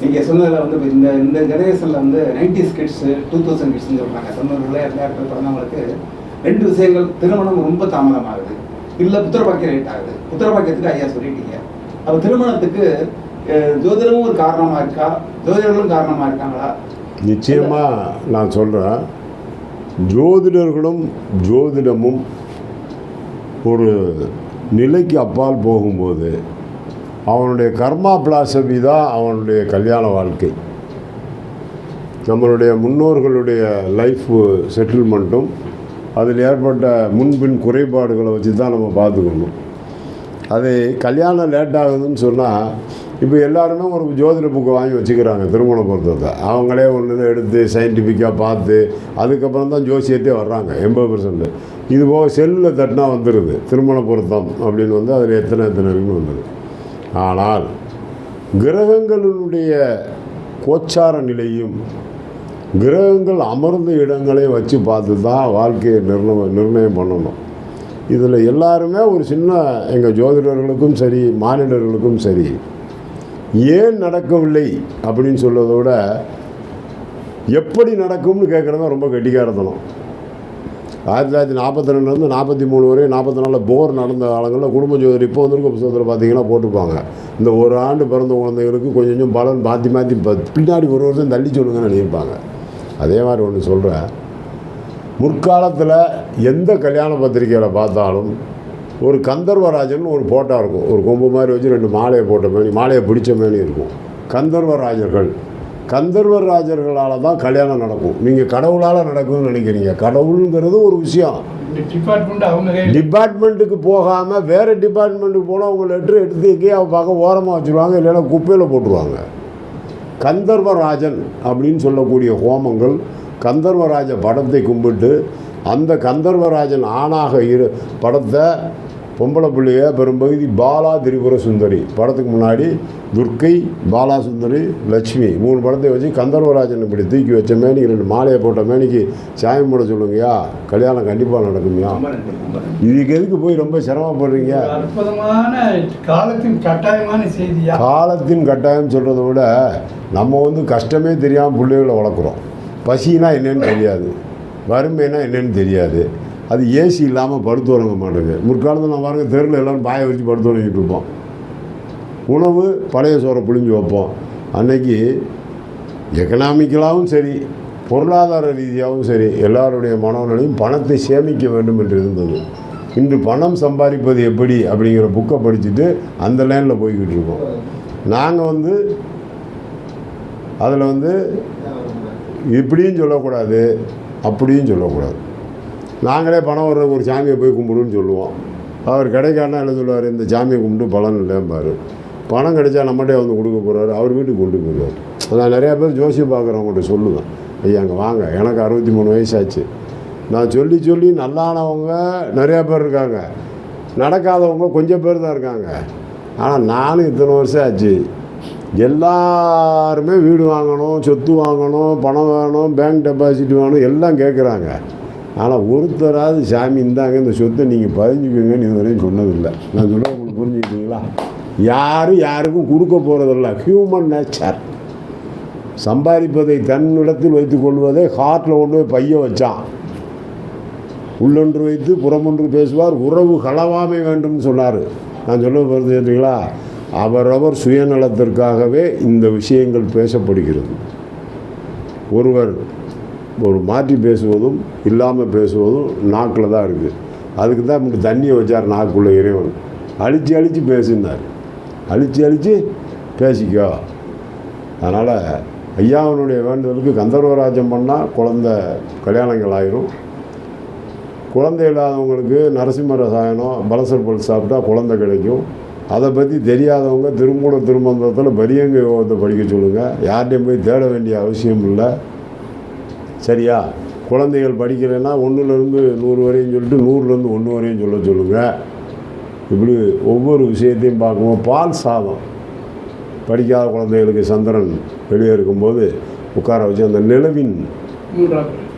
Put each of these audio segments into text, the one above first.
நீங்கள் சொன்னதில் வந்து இந்த இந்த ஜெனரேஷனில் வந்து நைன்டிஸ் கிட்ஸ் டூ தௌசண்ட் கிட்ஸ்னு சொல்கிறாங்க தொண்ணூறுல இரண்டாயிரத்துல பிறந்தவங்களுக்கு ரெண்டு விஷயங்கள் திருமணம் ரொம்ப தாமதமாகுது. இல்லை புத்திரபாக்கியம் லேட் ஆகுது. புத்திரபாக்கியத்துக்கு ஐயா சொல்லிட்டீங்க. அப்போ திருமணத்துக்கு ஜோதிடமும் ஒரு காரணமாக இருக்கா? ஜோதிடர்களும் காரணமாக இருக்காங்களா? நிச்சயமாக நான் சொல்கிறேன் ஜோதிடர்களும் ஜோதிடமும் ஒரு நிலைக்கு அப்பால் போகும்போது அவனுடைய கர்மா பிலாசபி தான் அவனுடைய கல்யாண வாழ்க்கை. நம்மளுடைய முன்னோர்களுடைய லைஃப் செட்டில்மெண்ட்டும் அதில் ஏற்பட்ட முன்பின் குறைபாடுகளை வச்சு தான் நம்ம பார்த்துக்கணும். அது கல்யாணம் லேட் ஆகுதுன்னு சொன்னால் இப்போ எல்லாருமே ஒரு ஜோதிட புக்கு வாங்கி வச்சுக்கிறாங்க திருமண பொருத்தத்தை. அவங்களே ஒன்று எடுத்து சயின்டிஃபிக்காக பார்த்து அதுக்கப்புறம் தான் ஜோசியத்தே வர்றாங்க எண்பது பர்சன்ட் இது போக செல்லில் தட்டினா வந்துடுது திருமண பொருத்தம் அப்படின்னு வந்து அதில் எத்தனை எத்தனை இருக்குன்னு வந்துடுது ஆனால் கிரகங்களுடைய கோச்சார நிலையும் கிரகங்கள் அமர்ந்த இடங்களை வச்சு பார்த்து தான் வாழ்க்கையை நிர்ணயம் நிர்ணயம் பண்ணணும். இதில் எல்லாருமே ஒரு சின்ன எங்கள் ஜோதிடர்களுக்கும் சரி மானிடர்களுக்கும் சரி ஏன் நடக்கவில்லை அப்படின்னு சொல்வதை விட எப்படி நடக்கும்னு கேட்குறது ரொம்ப கெட்டிக்காரத்தனம். ஆயிரத்தி தொள்ளாயிரத்தி நாற்பத்தி ரெண்டுலேருந்து நாற்பத்தி மூணு வரையும் நாற்பத்தி நாலில் போர் நடந்த காலங்களில் குடும்ப ஜோதிடர் இப்போ வந்திருக்க புத்தகத்தில் பார்த்தீங்கன்னா போட்டிருப்பாங்க. இந்த ஒரு ஆண்டு பிறந்த குழந்தைகளுக்கு கொஞ்சம் கொஞ்சம் பலன் மாற்றி மாற்றி பின்னாடி ஒரு வருஷம் தள்ளி சொல்லுங்கன்னு எழுதியிருப்பாங்க அதே மாதிரி ஒன்று சொல்கிறேன் முற்காலத்தில் எந்த கல்யாண பத்திரிக்கையில் பார்த்தாலும் ஒரு கந்தர்வராஜன் ஒரு போட்டா இருக்கும். ஒரு கொம்பு மாதிரி வச்சு ரெண்டு மாலையை போட்ட மாதிரி மாலையை பிடிச்ச மாதிரி இருக்கும். கந்தர்வராஜர்கள் கந்தர்வராஜர்களால் தான் கல்யாணம் நடக்கும். நீங்கள் கடவுளால் நடக்கும்னு நினைக்கிறீங்க. கடவுளுங்கிறது ஒரு விஷயம். அவங்க டிபார்ட்மெண்ட்டுக்கு போகாமல் வேறு டிபார்ட்மெண்ட்டுக்கு போனால் அவங்க லெட்ரு எடுத்து எங்கேயோ பார்க்க ஓரமாக வச்சுருவாங்க இல்லைன்னா குப்பையில் போட்டுருவாங்க. கந்தர்வராஜன் அப்படின்னு சொல்லக்கூடிய ஹோமங்கள் கந்தர்வராஜ படத்தை கும்பிட்டு அந்த கந்தர்வராஜன் ஆணாக இரு படத்தை பொம்பளை பிள்ளைய பெரும்பகுதி பாலா திரிபுர சுந்தரி. படத்துக்கு முன்னாடி துர்க்கை பாலா சுந்தரி லட்சுமி. மூணு படத்தை வச்சு கந்தர்வராஜன் இப்படி தூக்கி வச்ச மேனிக்கு ரெண்டு மாலையை போட்ட மேனிக்கு சாயம் போட சொல்லுங்கய்யா. கல்யாணம் கண்டிப்பாக நடக்கும்யா. இதுக்கு எதுக்கு போய் ரொம்ப சிரமப்படுறீங்க? காலத்தின் கட்டாயமான செய்தியா? காலத்தின் கட்டாயம் சொல்கிறத விட நம்ம வந்து கஷ்டமே தெரியாமல் பிள்ளைகளை வளர்க்குறோம். பசினா என்னன்னு தெரியாது. வறுமைனா என்னன்னு தெரியாது. அது ஏசி இல்லாமல் படுத்து உறங்க மாட்டேங்குது. முற்காலத்தில் நான் பாருங்க தெருவில் எல்லோரும் பாய வச்சு படுத்து உறங்கிட்டு இருப்போம். உணவு பழைய சோறை புழிஞ்சு வைப்போம். அன்னைக்கு எக்கனாமிக்கலாகவும் சரி பொருளாதார ரீதியாகவும் சரி எல்லாருடைய மனநிலையும் பணத்தை சேமிக்க வேண்டும் என்று இருந்தது. இன்று பணம் சம்பாதிப்பது எப்படி அப்படிங்கிற புக்கை படிச்சுட்டு அந்த லைனில் போய்கிட்டு இருக்கோம். நாங்கள் வந்து அதில் வந்து இப்படியும் சொல்லக்கூடாது அப்படியும் சொல்லக்கூடாது. நாங்களே பணம் வர்றதுக்கு ஒரு சாமியை போய் கும்பிடுன்னு சொல்லுவோம். அவர் கிடைக்காருன்னா என்ன சொல்லுவார்? இந்த சாமியை கும்பிட்டு பலன் இல்லைம்பார். பணம் கிடைச்சா நம்மகிட்டே வந்து கொடுக்க போகிறாரு அவர் வீட்டுக்கு கொண்டு போயிடுவார். நான் நிறையா பேர் ஜோசியம் பார்க்குறவங்கள்ட்ட சொல்லுவேன். ஐயா அங்கே வாங்க. எனக்கு அறுபத்தி மூணு வயசாச்சு. நான் சொல்லி சொல்லி நல்லானவங்க நிறையா பேர் இருக்காங்க. நடக்காதவங்க கொஞ்சம் பேர் தான் இருக்காங்க. ஆனால் நானும் இத்தனை வருஷம் ஆச்சு. எல்லாருமே வீடு வாங்கணும் சொத்து வாங்கணும் பணம் வேணும் பேங்க் டெபாசிட் வேணும் எல்லாம் கேட்குறாங்க ஆனால் ஒருத்தராவது சாமி இந்தாங்க இந்த சொத்தை நீங்கள் பதிஞ்சுக்கோங்கன்னு இதுவரையும் சொன்னதில்லை. நான் சொல்ல உங்களுக்கு புரிஞ்சுக்கிட்டீங்களா? யாரும் யாருக்கும் கொடுக்க போகிறதில்ல ஹியூமன் நேச்சர் சம்பாதிப்பதை தன்னிடத்தில் வைத்து கொள்வதை ஹார்ட்டில் கொண்டு போய் பைய வச்சான். உள்ளொன்று வைத்து புறமொன்று பேசுவார் உறவு களவாமை வேண்டும்னு சொன்னார். நான் சொல்ல போகிறது கேட்டீங்களா அவரவர் சுயநலத்திற்காகவே இந்த விஷயங்கள் பேசப்படுகிறது. ஒருவர் ஒரு மாற்றி பேசுவதும் இல்லாமல் பேசுவதும் நாக்கில் தான் இருக்குது. அதுக்கு தான் இப்படி தண்ணியை வச்சார் நாக்குள்ளே இறைவன். அழித்து அழித்து பேசினார். அழிச்சு அழித்து பேசிக்கோ. அதனால் ஐயாவனுடைய வேண்டுதலுக்கு கந்தர்வராஜம் பண்ணால் குழந்த கல்யாணங்கள் ஆயிரும். குழந்தை இல்லாதவங்களுக்கு நரசிம்ம ரசாயனம் பலசர் பல் சாப்பிட்டா குழந்தை கிடைக்கும். அதை பற்றி தெரியாதவங்க திருமூல திருமந்திரத்தில் பரியங்க யோகத்தை படிக்க சொல்லுங்கள் யார்கிட்டையும் போய் தேட வேண்டிய அவசியம் இல்லை. சரியா? குழந்தைகள் படிக்கலைன்னா ஒன்றுலேருந்து நூறு வரையும் சொல்லிட்டு நூறுலேருந்து ஒன்று வரையும் சொல்ல சொல்லுங்கள் இப்படி ஒவ்வொரு விஷயத்தையும் பார்க்கும்போது பால் சாதம். படிக்காத குழந்தைகளுக்கு சந்திரன் வெளியே இருக்கும்போது உட்கார வச்சு அந்த நிலவின்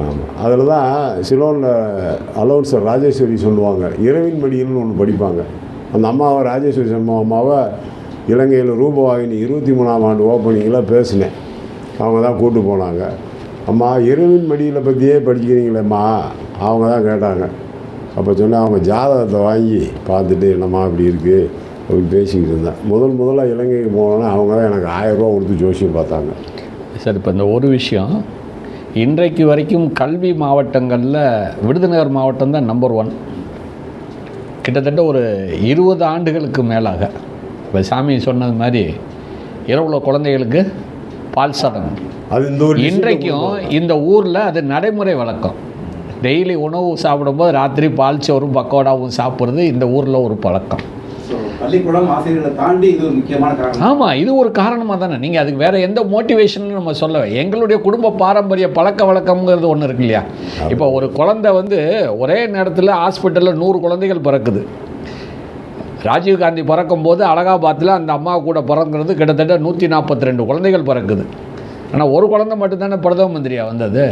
ஆமாம் அதில் தான் சிலோனில் அலௌன்சர் ராஜேஸ்வரி சொல்லுவாங்க. இரவின் மடியில்னு ஒன்று படிப்பாங்க. அந்த அம்மாவை ராஜேஸ்வரி அம்மா அம்மாவை இலங்கையில் ரூபவாகினி இருபத்தி மூணாம் ஆண்டு ஓப்பனிங்கில் பேசினேன். அவங்க தான் கூட்டு போனாங்க. அம்மா இரவின் மடியில் பற்றியே படிக்கிறீங்களேம்மா அவங்க தான் கேட்டாங்க. அப்போ சொன்னால் அவங்க ஜாதகத்தை வாங்கி பார்த்துட்டு என்னம்மா இப்படி இருக்குது அப்படின்னு பேசிக்கிட்டு இருந்தேன் முதல் முதலாக இலங்கைக்கு போனோன்னா அவங்க தான் எனக்கு ஆயிரரூவா கொடுத்து ஜோசியம் பார்த்தாங்க. சார் இப்போ இந்த ஒரு விஷயம் இன்றைக்கு வரைக்கும் கல்வி மாவட்டங்களில் விருதுநகர் மாவட்டம் தான் நம்பர் ஒன் கிட்டத்தட்ட ஒரு இருபது ஆண்டுகளுக்கு மேலாக. இப்போ சாமி சொன்னது மாதிரி இரவுல குழந்தைகளுக்கு பால் சாதம். இன்றைக்கும் இந்த ஊரில் அது நடைமுறை வழக்கம். டெய்லி உணவு சாப்பிடும்போது ராத்திரி பால் சோறும் பக்கோடாவும் சாப்பிட்றது இந்த ஊரில் ஒரு பழக்கம். ஸோ பள்ளிக்கூடம் ஆசிரியர்களை தாண்டி இது ஒரு முக்கியமான காரணம். ஆமாம் இது ஒரு காரணமாக தானே? நீங்கள் அதுக்கு வேறு எந்த மோட்டிவேஷனும் நம்ம சொல்ல எங்களுடைய குடும்ப பாரம்பரிய பழக்க வழக்கம்ங்கிறது ஒன்று இருக்கு இல்லையா? இப்போ ஒரு குழந்தை வந்து ஒரே நேரத்தில் ஹாஸ்பிட்டலில் நூறு குழந்தைகள் பிறக்குது. ராஜீவ்காந்தி பிறக்கும்போது அலகாபாத்தில் அந்த அம்மா கூட பிறக்கிறது கிட்டத்தட்ட நூற்றி நாற்பத்தி ரெண்டு குழந்தைகள் பிறக்குது. ஆனால் ஒரு குழந்தை மட்டும்தானே பிரதம மந்திரியா வந்தது?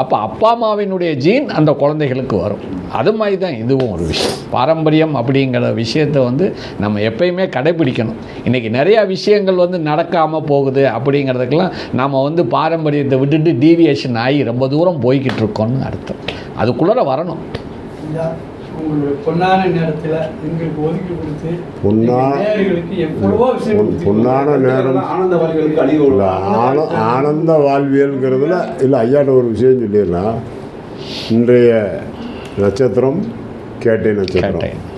அப்போ அப்பா அம்மாவினுடைய ஜீன் அந்த குழந்தைகளுக்கு வரும். அது மாதிரி தான் இதுவும் ஒரு விஷயம். பாரம்பரியம் அப்படிங்கிற விஷயத்தை வந்து நம்ம எப்பயுமே கடைபிடிக்கணும். இன்றைக்கி நிறையா விஷயங்கள் வந்து நடக்காமல் போகுது அப்படிங்கிறதுக்கெல்லாம் நாம் வந்து பாரம்பரியத்தை விட்டுட்டு டீவியேஷன் ஆகி ரொம்ப தூரம் போய்கிட்டு இருக்கோம்னு அர்த்தம். அதுக்குள்ளே வரணும். உங்களுடைய பொன்னான நேரத்தில் எங்களுக்கு ஒதுக்கி கொடுத்து நேரம் ஆனந்த அழிவு இல்லை ஆன ஆனந்த வாழ்வியல்ங்கிறதுல இல்லை ஐயாட்ட ஒரு விஷயம் சொல்லிடலாம். இன்றைய நட்சத்திரம் கேட்டை நட்சத்திரம்.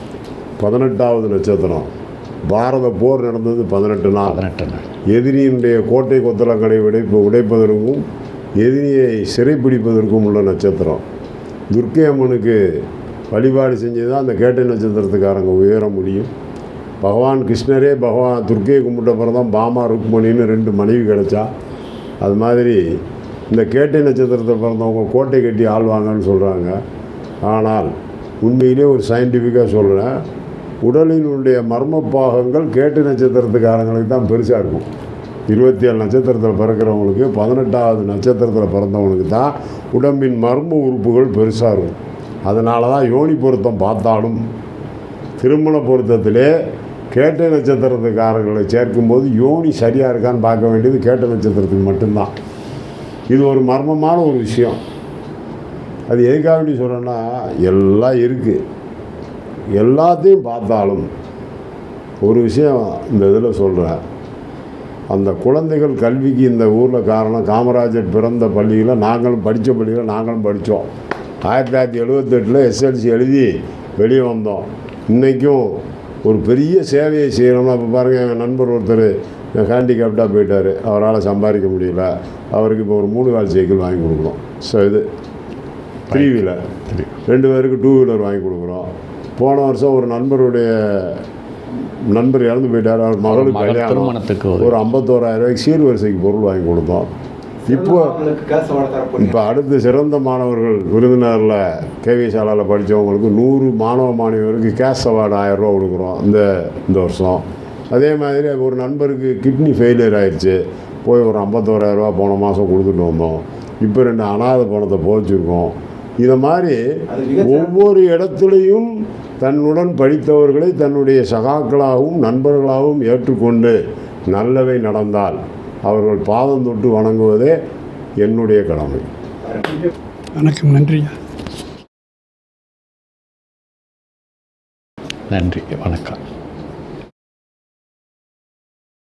பதினெட்டாவது நட்சத்திரம். பாரத போர் நடந்தது பதினெட்டு நாள். பதினெட்டு நாள். எதிரியினுடைய கோட்டை கொத்தளங்களை உடைப்பு உடைப்பதற்கும் எதிரியை சிறைப்பிடிப்பதற்கும் உள்ள நட்சத்திரம். துர்க்கை அம்மனுக்கு வழிபாடு செஞ்சு தான் அந்த கேட்டை நட்சத்திரத்துக்காரங்க உயர முடியும். பகவான் கிருஷ்ணரே பகவான் துர்க்கையை கும்பிட்ட பிறகு தான் பாமா ருக்மணின்னு ரெண்டு மனைவி கிடைச்சா. அது மாதிரி இந்த கேட்டை நட்சத்திரத்தில் பிறந்தவங்க கோட்டை கட்டி ஆள்வாங்கன்னு சொல்கிறாங்க ஆனால் உண்மையிலே ஒரு சயின்டிஃபிக்காக சொல்கிறேன் உடலினுடைய மர்ம பாகங்கள் கேட்டு நட்சத்திரத்துக்காரங்களுக்கு தான் பெருசாக இருக்கும். இருபத்தி ஏழு நட்சத்திரத்தில் பிறக்கிறவங்களுக்கு பதினெட்டாவது நட்சத்திரத்தில் பிறந்தவங்களுக்கு தான் உடம்பின் மர்ம உறுப்புகள் பெருசாக இருக்கும். அதனால தான் யோனி பொருத்தம் பார்த்தாலும் திருமண பொருத்தத்திலே கேட்ட நட்சத்திரத்துக்காரர்களை சேர்க்கும்போது யோனி சரியாக இருக்கான்னு பார்க்க வேண்டியது கேட்ட நட்சத்திரத்துக்கு மட்டும்தான். இது ஒரு மர்மமான ஒரு விஷயம். அது எதுக்காக வேண்டி சொல்கிறேன்னா எல்லாம் இருக்குது எல்லாத்தையும் பார்த்தாலும் ஒரு விஷயம் இந்த இதில் சொல்கிறேன் அந்த குழந்தைகள் கல்விக்கு இந்த ஊரில் காரணம் காமராஜர் பிறந்த பள்ளியில் நாங்களும் படித்த பள்ளியில் நாங்களும் படித்தோம் ஆயிரத்தி தொள்ளாயிரத்தி எழுபத்தெட்டில் எஸ்எல்சி எழுதி வெளியே வந்தோம். இன்றைக்கும் ஒரு பெரிய சேவையை செய்யணும்னா இப்போ பாருங்கள் எங்கள் நண்பர் ஒருத்தர் ஹேண்டிகேப்டாக போயிட்டார். அவரால் சம்பாதிக்க முடியல. அவருக்கு இப்போ ஒரு மூணு கால் சைக்கிள் வாங்கி கொடுக்குறோம். ஸோ இது த்ரீ வீலர் ரெண்டு பேருக்கு டூ வீலர் வாங்கி கொடுக்குறோம். போன வருஷம் ஒரு நண்பருடைய நண்பர் இறந்து போயிட்டார். அவர் மகளுக்கு மகள் கல்யாணம். ஒரு ஐம்பத்தோராயிரம் ரூபாய்க்கு சீர்வரிசைக்கு பொருள் வாங்கி கொடுத்தோம். இப்போ இப்போ அடுத்து சிறந்த மாணவர்கள் விருதுநகரில் கேவி சாலாவில் படித்தவங்களுக்கு நூறு மாணவ மாணவியருக்கு கேஷ் அவார்டு ஆயிரம் ரூபா கொடுக்குறோம் இந்த இந்த வருஷம். அதே மாதிரி ஒரு நண்பருக்கு கிட்னி ஃபெயிலியர் ஆயிடுச்சு போய் ஒரு ஐம்பத்தோராயிரரூவா போன மாதம் கொடுத்துட்டு வந்தோம். இப்போ ரெண்டு அனாதை பணத்தை போச்சிருக்கோம் இதை மாதிரி ஒவ்வொரு இடத்துலையும் தன்னுடன் படித்தவர்களை தன்னுடைய சகாக்களாகவும் நண்பர்களாகவும் ஏற்றுக்கொண்டு நல்லவை நடந்தால் அவர்கள் பாதம் தொட்டு வணங்குவதே என்னுடைய கடமை. வணக்கம் நன்றியா நன்றி வணக்கம்.